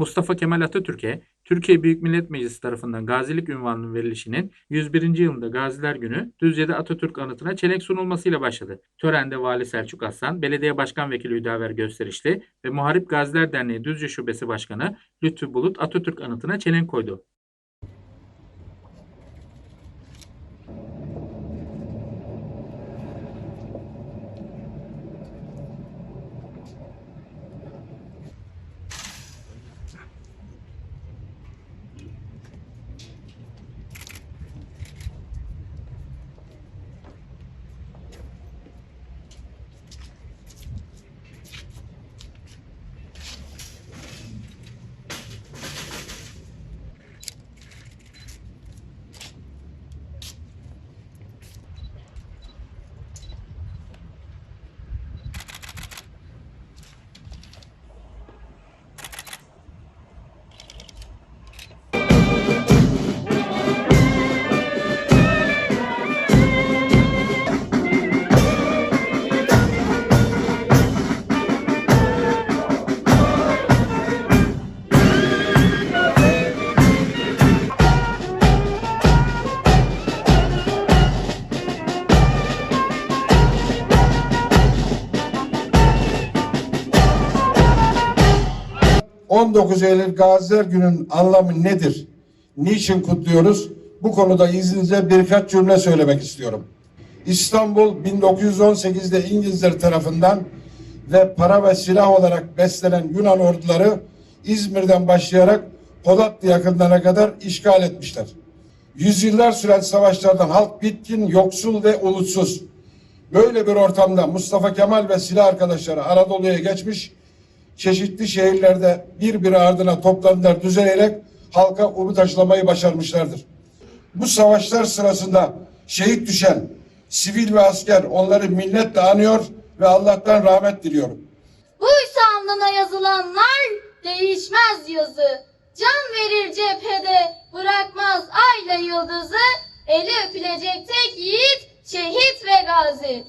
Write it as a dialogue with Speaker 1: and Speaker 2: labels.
Speaker 1: Mustafa Kemal Atatürk'e Türkiye Büyük Millet Meclisi tarafından gazilik ünvanının verilişinin 101. yılında Gaziler Günü Düzce'de Atatürk anıtına çelenk sunulmasıyla başladı. Törende Vali Selçuk Aslan, Belediye Başkan Vekili Hüdaver Gösterişli ve Muharip Gaziler Derneği Düzce Şubesi Başkanı Lütfü Bulut Atatürk anıtına çelenk koydu.
Speaker 2: 19 Eylül Gaziler Günü'nün anlamı nedir? Niçin kutluyoruz? Bu konuda izninizle birkaç cümle söylemek istiyorum. İstanbul 1918'de İngilizler tarafından ve para ve silah olarak beslenen Yunan orduları İzmir'den başlayarak Polatlı yakınlarına kadar işgal etmişler. Yüzyıllar süren savaşlardan halk bitkin, yoksul ve umutsuz. Böyle bir ortamda Mustafa Kemal ve silah arkadaşları Anadolu'ya geçmiş, çeşitli şehirlerde birbiri ardına toplantılar düzenleyerek halka umut aşılamayı başarmışlardır. Bu savaşlar sırasında şehit düşen sivil ve asker onları minnetle anıyor ve Allah'tan rahmet diliyorum.
Speaker 3: Buysa alnına yazılanlar değişmez yazı. Can verir cephede bırakmaz ayla yıldızı. Eli öpülecek tek yiğit şehit ve gazi.